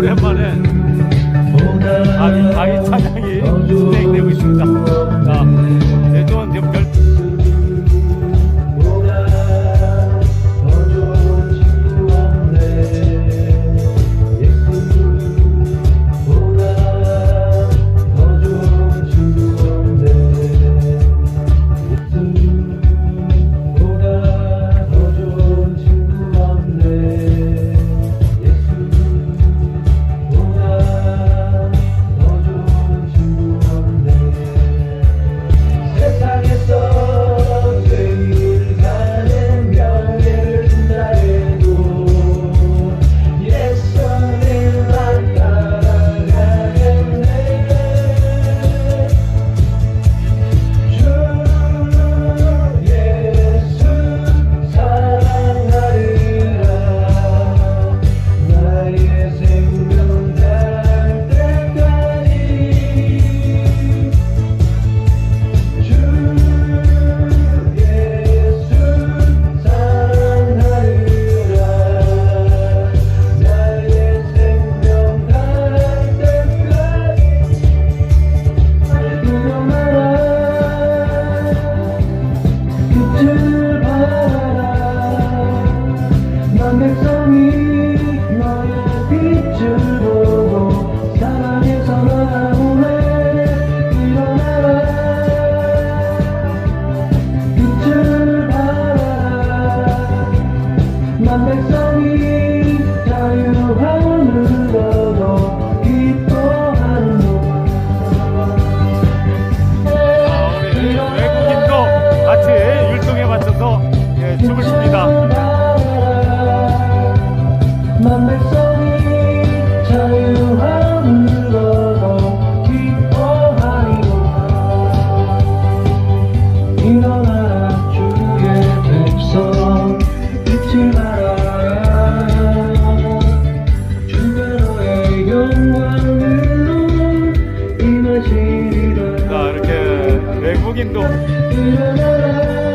오랜만에 아, 아이 찬양이 진행되고 있습니다. I'm me, tell you how. viendo.